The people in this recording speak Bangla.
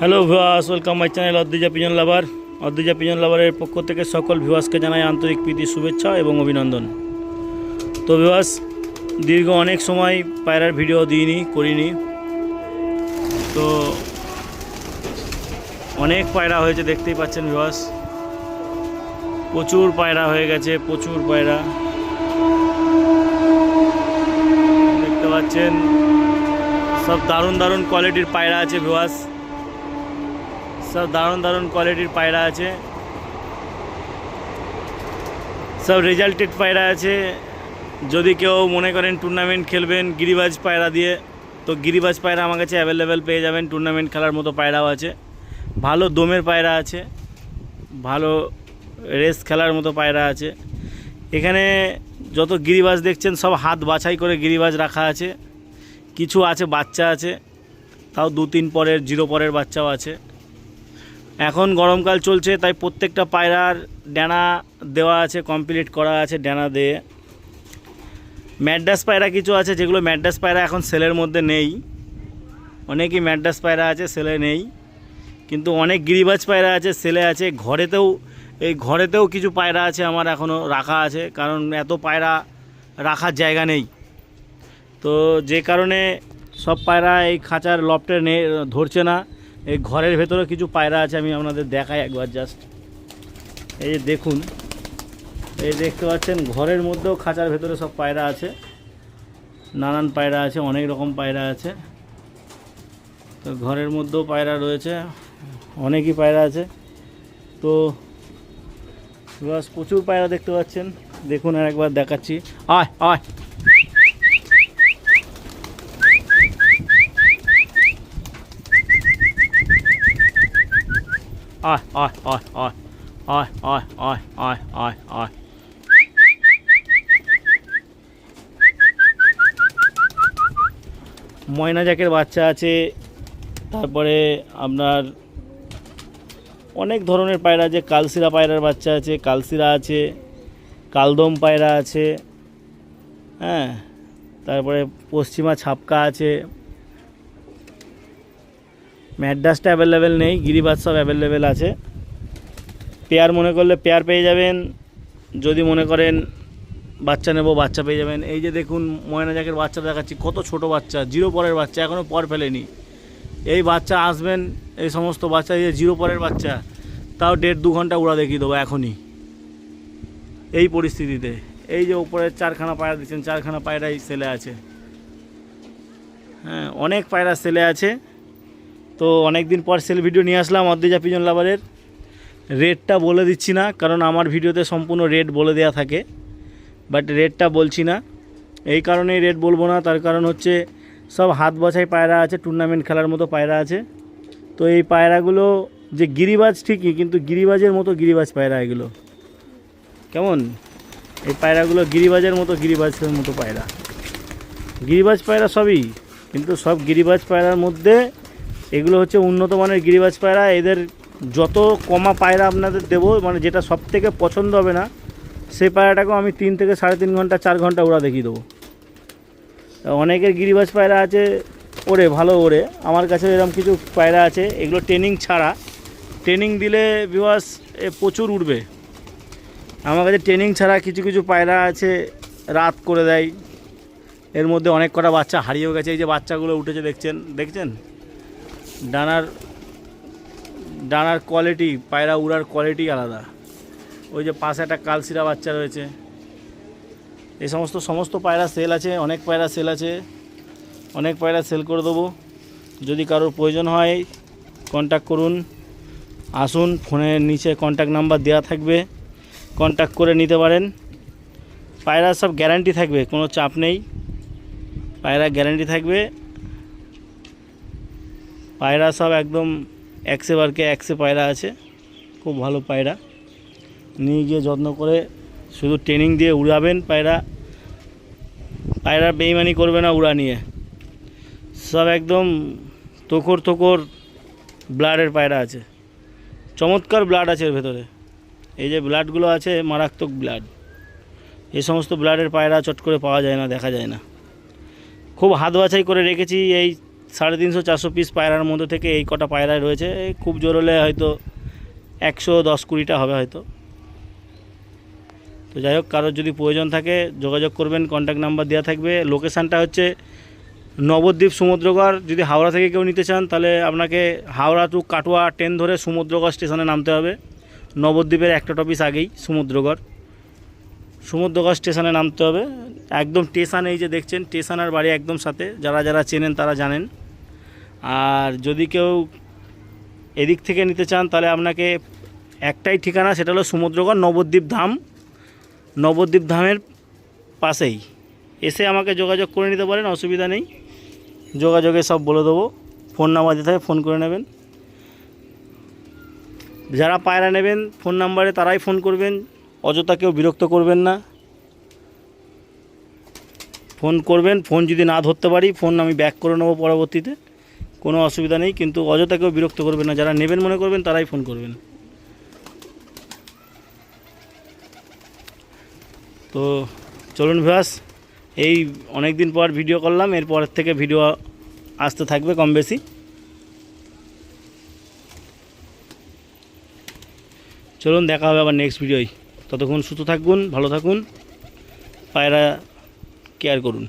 Hello viewers welcome my channel Adrija pigeon lover Adrija pigeon লাভারের পক্ষ থেকে সকল ভিওয়াসকে জানাই আন্তরিক প্রীতি, শুভেচ্ছা এবং অভিনন্দন। তো ভিওয়াস দীর্ঘ অনেক সময় পায়রার ভিডিও দিইনি, করিনি। তো অনেক পায়রা হয়েছে, দেখতেই পাচ্ছেন ভিওয়াস প্রচুর পায়রা হয়ে গেছে, প্রচুর পায়রা। দেখতে পাচ্ছেন, সব দারুণ দারুণ কোয়ালিটির পায়রা আছে ভিওয়াস সব দারুণ দারুণ কোয়ালিটির পায়রা আছে। সব রেজাল্টেড পায়রা আছে। যদি কেউ মনে করেন টুর্নামেন্ট খেলবেন গিরিবাজ পায়রা দিয়ে, তো গিরিবাজ পায়রা আমার কাছে অ্যাভেলেবেল পেয়ে যাবেন। টুর্নামেন্ট খেলার মতো পায়রাও আছে। ভালো দমের পায়রা আছে। ভালো রেস খেলার মতো পায়রা আছে। এখানে যত গিরিবাজ দেখছেন, সব হাত বাছাই করে গিরিবাজ রাখা আছে। কিছু আছে, বাচ্চা আছে। তাও দু তিন পরের জিরো পরের বাচ্চাও আছে। এখন গরমকাল চলছে, তাই প্রত্যেকটা পায়রার ডানা দেওয়া আছে কমপ্লিট করা আছে ডানা দিয়ে। ম্যাড্রাস পায়রা কিছু আছে, যেগুলো ম্যাড্রাস পায়রা এখন সেলের মধ্যে নেই। অনেকই ম্যাড্রাস পায়রা আছে, সেলে নেই। কিন্তু অনেক গিরিবাজ পায়রা আছে, সেলে আছে। ঘরেতেও, এই ঘরেতেও কিছু পায়রা আছে আমার এখনও রাখা আছে, কারণ এত পায়রা রাখার জায়গা নেই। তো যে কারণে সব পায়রা এই খাঁচার লফটে নে, ধরছে না। এই ঘরের ভেতরে কিছু পায়রা আছে, আমি আপনাদের দেখাই একবার জাস্ট এই দেখুন, এই দেখতে পাচ্ছেন, ঘরের মধ্যেও খাঁচার ভেতরে সব পায়রা আছে। নানান পায়রা আছে, অনেক রকম পায়রা আছে। তো ঘরের মধ্যেও পায়রা রয়েছে, অনেকই পায়রা আছে। তো প্রচুর পায়রা দেখতে পাচ্ছেন, দেখুন আর একবার দেখাচ্ছি। আয় আয়। আয় আয় আয় আয় আয় আয় আয় আয় আয় আয় ময়না জ্যাকের বাচ্চা আছে, তারপরে আপনার অনেক ধরনের পায়রা আছে কালসিরা পায়রার বাচ্চা আছে কালসিরা আছে, কালদম পায়রা আছে হ্যাঁ তারপরে পশ্চিমা ছাপকা আছে ম্যাড্রাসটা অ্যাভেলেবেল নেই গিরিবাজ সব অ্যাভেলেবেল আছে। পেয়ার মনে করলে পেয়ার পেয়ে যাবেন, যদি মনে করেন বাচ্চা নেব, বাচ্চা পেয়ে যাবেন। এই যে দেখুন, ময়না জাকের বাচ্চা দেখাচ্ছি, কত ছোট বাচ্চা জিরো পরের বাচ্চা এখনও পর ফেলেনি। এই বাচ্চা আসবেন, এই সমস্ত বাচ্চা যে জিরো পরের বাচ্চা, তাও দেড় দু ঘণ্টা উড়া দেখিয়ে দেবো এখনই। এই পরিস্থিতিতে, এই যে উপরের চারখানা পায়রা দিচ্ছেন চারখানা পায়রাই সেলে আছে। হ্যাঁ অনেক পায়রা সেলে আছে। তো অনেক দিন পর সেল ভিডিও নিয়ে আসলাম অদ্রিজা পিজন লাভারের রেটটা বলে দিচ্ছি না, কারণ আমার ভিডিওতে সম্পূর্ণ রেট বলে দেওয়া থাকে। বাট রেটটা বলছি না। এই কারণেই রেট বলব না, তার কারণ হচ্ছে সব হাত বছাই পায়রা আছে টুর্নামেন্ট খেলার মতো পায়রা আছে। তো এই পায়রাগুলো যে গিরিবাজ ঠিকই, কিন্তু গিরিবাজের মতো গিরিবাজ পায়রা এগুলো। কেমন? এই পায়রাগুলো গিরিবাজের মতো গিরিবাজের মতো পায়রা। গিরিবাজ পায়রা সবই, কিন্তু সব গিরিবাজ পায়রার মধ্যে এগুলো হচ্ছে উন্নত মানের গিরিবাজ পায়রা। এদের যত কমা পায়রা আপনাদের দেবো মানে যেটা সব থেকে পছন্দ হবে না, সেই পায়রাটাকেও আমি তিন থেকে সাড়ে তিন ঘণ্টা, চার ঘণ্টা ওরা দেখিয়ে দেবো। অনেকের গিরিবাজ পায়রা আছে ওরে, ভালো ওরে। আমার কাছে এরকম কিছু পায়রা আছে, এগুলো ট্রেনিং ছাড়া। ট্রেনিং দিলে বিবাস প্রচুর উঠবে। আমার কাছে ট্রেনিং ছাড়া কিছু কিছু পায়রা আছে, রাত করে দেয়। এর মধ্যে অনেক কটা বাচ্চা হারিয়েও গেছে। এই যে বাচ্চাগুলো উঠেছে, দেখছেন? দেখছেন? ডানার ডানার কোয়ালিটি পায়রা উড়ার কোয়ালিটি আলাদা। ওই যে পাশে একটা কালসিরা বাচ্চা রয়েছে। এই সমস্ত সমস্ত পায়রা সেল আছে, অনেক পায়রা সেল আছে। অনেক পায়রা সেল করে দেবো। যদি কারোর প্রয়োজন হয় কন্ট্যাক্ট করুন। আসুন ফোনের নিচে কন্ট্যাক্ট নাম্বার দেওয়া থাকবে। কন্ট্যাক্ট করে নিতে পারেন। পায়রা সব গ্যারান্টি থাকবে, কোনো চাপ নেই। পায়রা গ্যারান্টি থাকবে। পায়রা সব একদম একশে বারকে একশে পায়রা আছে, খুব ভালো পায়রা। নিয়ে গিয়ে যত্ন করে শুধু ট্রেনিং দিয়ে উড়াবেন পায়রা পায়রা বেইমানি করবে না উড়া নিয়ে। সব একদম তোকর তোকর ব্লাডের পায়রা আছে। চমৎকার ব্লাড আছে এর ভেতরে। এই যে ব্লাডগুলো আছে, মারাত্মক ব্লাড। এই সমস্ত ব্লাডের পায়রা চট করে পাওয়া যায় না, দেখা যায় না। খুব হাত বাছাই করে রেখেছি এই সাড়ে তিনশো, চারশো পিস পায়রার মধ্যে থেকে এই কটা পায়রায় রয়েছে। খুব জোর হলে হয়তো একশো, দশ, কুড়িটা হবে হয়তো। তো যাই হোক, কারোর যদি প্রয়োজন থাকে যোগাযোগ করবেন কন্ট্যাক্ট নাম্বার দেওয়া থাকবে। লোকেশানটা হচ্ছে নবদ্বীপ সমুদ্রগড়। যদি হাওড়া থেকে কেউ নিতে চান, তাহলে আপনাকে হাওড়া টু কাটোয়া ট্রেন ধরে সমুদ্রগড় স্টেশনে নামতে হবে। নবদ্বীপের একটা টপিস আগেই, সমুদ্রগড়। সমুদ্রগড় স্টেশনে নামতে হবে। একদম স্টেশন, এই যে দেখছেন, স্টেশনের বাড়ি একদম সাথে। যারা যারা চেনেন তারা জানেন। আর যদি কেউ এদিক থেকে নিতে চান, তাহলে আপনাকে একটাই ঠিকানা, সেটা হলো সমুদ্রগড়, নবদ্বীপ ধাম। নবদ্বীপ ধামের পাশেই। এসে আমাকে যোগাযোগ করে নিতে পারেন, অসুবিধা নেই। যোগাযোগে সব বলে দেবো। ফোন নাম্বার দিতে হবে ফোন করে নেবেন। যারা পায়রা নেবেন, ফোন নাম্বারে তারাই ফোন করবেন। অযথা কেউ বিরক্ত করবেন না। ফোন করবেন, ফোন যদি না ধরতে পারি, ফোন আমি ব্যাক করে নেব পরবর্তীতে। কোনো অসুবিধা নেই, কিন্তু অযথা কেউ বিরক্ত করবেন না। যারা নেবেন মনে করবেন, তারাই ফোন করবেন। তো চলুন ভিয়াস এই অনেক দিন পর ভিডিও করলাম, এরপর থেকে ভিডিও আসতে থাকবে কম বেশি। চলুন, দেখা হবে আবার নেক্সট ভিডিওয়। ততক্ষণ সুস্থ থাকুন, ভালো থাকুন। পায়রা কেয়ার করুন।